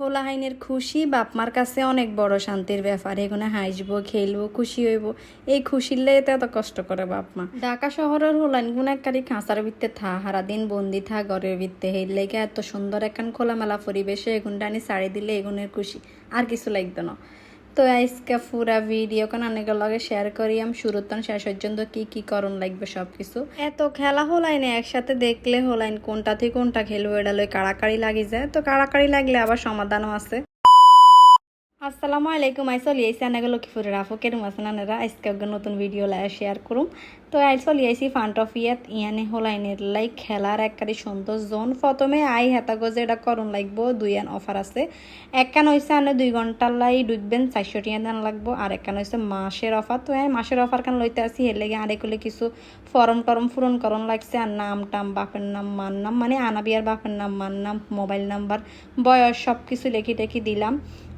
হোলাহাইনের খুশি বাপমার কাছে অনেক বড় শান্তির ব্যাপার। এখানে হাসবো, খেলব, খুশি হইব। এই খুশির তো এত কষ্ট করে বাপমা। ঢাকা শহরের হোলাইন গুণ এককারি খাঁচার ভিত্তে থা হারা দিন বন্দি থা, ঘরের ভিত্তে হের লেগে এত সুন্দর একখান খোলামেলা পরিবেশে এগুন আনি শাড়ি দিলে এগুনের খুশি। আর কিছু লাগতো না। তো আজকে পুরা ভিডিও কান অনেকের লগে শেয়ার করি, আমি শুরুতন শেষ পর্যন্ত কি কি করণ লাগবে সব কিছু এত খেলা হলাইনে একসাথে দেখলে হলাইন কোনটা থেকে কোনটা খেলব, এটা লই কাড়াকাড়ি লাগি যায়। তো কাড়াকাড়ি লাগলে আবার সমাধানও আছে। আসসালামু আলাইকুম, আই চলি আইসি আনাগে লক্ষ্মীপুরের আফু কেরম আছেন আনারা আজকে নতুন ভিডিও লাই শেয়ার করুম। তো আই চলি আইসি ফান্ট অফ ইয়াত, ইয়ানে হলাইনের লাই খেলার এককারি সুন্দর জোন প্রথমে আই হেতা গজে এটা করুন লাগবো, দুই আন অফার আছে। একখান হয়েছে আনে দুই ঘণ্টার লাই ডুববেন চারশো টিয়া দেন লাগবো। আর একখান হয়েছে মাসের অফার তো হ্যাঁ মাসের অফার কান লইতে আসি হের লেগে আরে করলে কিছু ফর্ম টরম পূরণ করণ লাগছে। আর নাম টাম, বাপের নাম মান নাম মানে আনাবিয়ার বাপের নাম মান নাম, মোবাইল নাম্বার, বয়স সব কিছু লেখি টেখি দিলাম।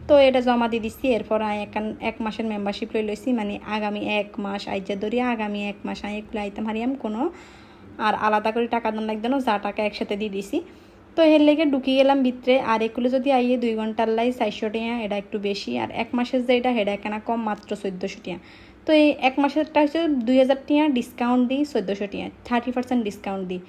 তো এটা জমা দিয়ে দিচ্ছি এরপর আই একান এক মাসের মেম্বারশিপ লই লইছি মানে আগামী এক মাস আইজা ধরি, আগামী এক মাস আই এগুলো আইতাম হারিয়াম কোনো, আর আলাদা করে টাকা দাম লাগবে যা টাকা একসাথে দিয়ে দিছি। তো এর লেগে ঢুকিয়ে গেলাম ভিতরে, আর এগুলো যদি আইয়ে দুই ঘণ্টার লাই চারশো টিয়া এটা একটু বেশি, আর এক মাসের যে এটা হেডা কেনা কম মাত্র চোদ্দোশো টিয়া তো এই এক মাসেরটা হচ্ছে দুই হাজার টিয়া ডিসকাউন্ট দিই, চোদ্দোশো টিয়া থার্টি পার্সেন্ট ডিসকাউন্ট দিই।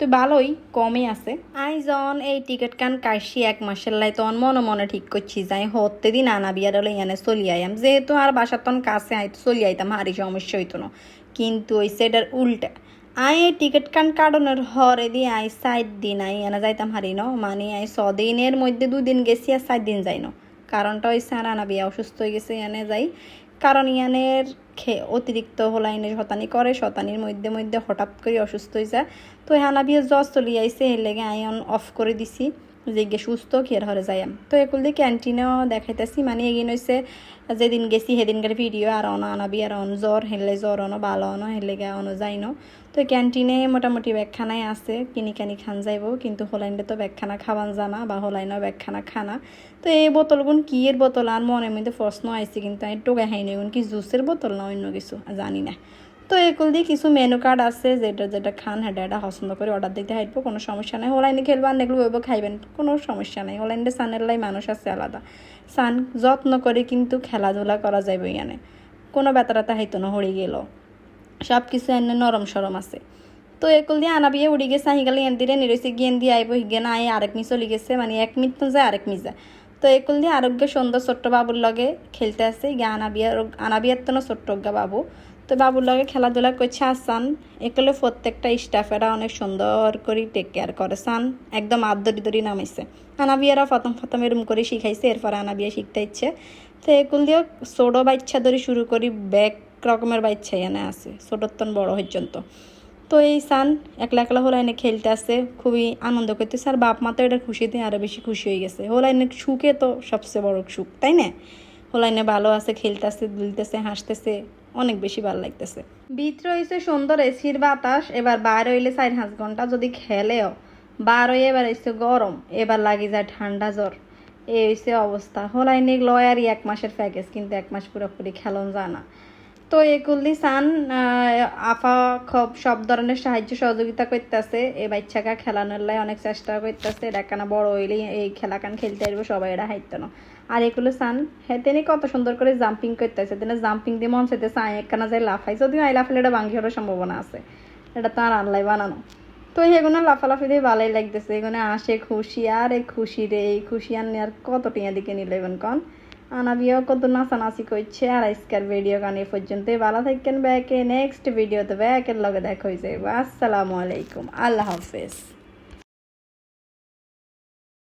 তো ভালোই, কমই আছে। আই জন, এই টিকিট কান কাশি এক মাসের লাই তখন মনে মনে ঠিক করছি, যাই হতে দিন আনা বিয়ার হলে ইয়ানে চলি আইয়াম। যেহেতু আর বাসার তখন কাছে আই চলি আইতাম, হারি সমস্যা হইতো না। কিন্তু ওই সেটার উল্টা। আই এই টিকিট কান কাটানোর হরে দিয়ে আই সাত দিন আই এনে যাইতাম হারি ন মানে আই ছদিনের মধ্যে দুদিন গেছি আর সাত দিন যাই না। কারণটা ওই স্যার আনা বিয়া অসুস্থ হয়ে গেছে, এনে যাই। কারণ ইয়ানের খে অতিরিক্ত হোলাইনে শতানি করে, শতানির মধ্যে মধ্যে হঠাৎ করে অসুস্থ হয়ে যায়। তো হ্যাঁ বিয়ে জ্বর চলি আইসে এর লেগে আয়ন অফ করে দিছি। গে সুস্থ খেয়ার হরে যাইম তো একুল দিয়ে ক্যান্টিনেও দেখাইতেছি মানে এগিন হয়েছে যেদিন গেছি সেদিনকার ভিডিও, আর অন আনাবি, আর অন জ্বর হেলে জ্বর অন ভালো অন হেলে গে অন যাই ন তো ক্যান্টিনে মোটামুটি ব্যাগখানাই আছে, কিনি কানি খান যাইব, কিন্তু হোলাইনটা তো ব্যাগখানা খাওয়ান জানা, বা হোলাইনও ব্যাগখানা খানা। তো এই বোতলগুন কি এর বোতল, আর মনের মধ্যে প্রশ্ন আইছে, কিন্তু আমি টোকা খাই না কি জুসের বোতল না অন্য কিছু, জানি না। তো এগুলো দিয়ে কিছু মেনু কার্ড আছে, যেটা যেটা খান হেটা এটা পছন্দ করে অর্ডার দিতে হাইটবো কোনো সমস্যা নাই। অনলাইনে খেলব আর এগুলো ওইব খাইবেন, কোনো সমস্যা নাই। অনলাইনে সানের লাই মানুষ আছে আলাদা। সান যত্ন করে কিন্তু খেলাধুলা করা যাবে ইয়ানে কোনো বেতারাতে হাইতো না হয়ে গেল। সব কিছু এনে নরম সরম আছে। তো একুল দিয়ে আনা বিয়ে উড়ি গেছে, আহি গেলে এন দিয়ে নিরইছে গিয়েন দিয়ে আইব হিগে না আই আরেক মি চলি গেছে মানে এক মিনিট তো যায়, আরেক মি যায়। তো একুল দিয়ে আরোগ্য সুন্দর ছোট্ট বাবুর লগে খেলতে আসে গিয়ে আনা বিয়ার আনা বিয়ার তো না ছোট্ট বাবু। তো বাবুর লগে খেলাধুলা করছে আসান। এগুলো প্রত্যেকটা স্টাফেরা অনেক সুন্দর করে টেক কেয়ার করে, সান। একদম আদরি দরি নামাইছে। আনাবিয়ারা প্রথম প্রথম এরম করে শিখাইছে, এরপর আনাবিয়া শিখতে ইচ্ছে তো এগুলো দিয়ে ছোটো বাচ্চা ধরে শুরু করি, ব্যাগ রকমের বাচ্চা এনে আছে ছোটোর বড় পর্যন্ত। তো এই সান একলা একলা হোলাইনে খেলতে আসে, খুবই আনন্দ করতেছে। আর বাপ মা তো এটা খুশিতে আরও বেশি খুশি হয়ে গেছে। হোলাইনে সুখে তো সবচেয়ে বড় সুখ, তাই না? হোলাইনে ভালো আছে, খেলতেছে, দুলতেছে, হাসতেছে। অনেক বেশি ভালো লাগতেছে। ভিতরে হয়েছে সুন্দর এসির বাতাস, এবার বার হইলে চার পাঁচ ঘণ্টা যদি খেলেও। বার হয়ে এবার এসে গরম, এবার লাগি যায় ঠান্ডা জ্বর। এই হয়েছে অবস্থা। হোলাইনে লয়ারই এক মাসের প্যাকেজ কিন্তু এক মাস পুরোপুরি খেলন যায় না। তো এগুলি সান আফা খুব সব ধরনের সাহায্য সহযোগিতা করতেছে। এই বাচ্চাকে খেলানোর লাই অনেক চেষ্টা করতেছে। এটা কেন বড় হইলে এই খেলা কান খেলতে আসব সবাই এটা হাইতো না। আর এগুলো সান হ্যাঁ তিনি কত সুন্দর করে জাম্পিং করতেছে। তিনি জাম্পিং দিয়ে মন চাইতেছে আই একখানা যায় লাফাই। যদিও আই লাফালে এটা ভাঙ্গি হওয়ার সম্ভাবনা আছে। এটা তো আর আনলাই বানানো। তো এগুলো লাফালাফি দিয়ে ভালোই লাগতেছে। এগুলো আসে খুশি, আর এই খুশি রে, এই খুশি আর কত টিয়া দিকে নিলে কন? আনাবিও কত নাচানাচি করছে, আর আজকের ভিডিও গান পর্যন্ত ভালো থাকেন ব্যাকে নেক্সট ভিডিওতে ব্যাকের লগে দেখা হয়ে আসসালামু আলাইকুম। আল্লাহ হাফেজ।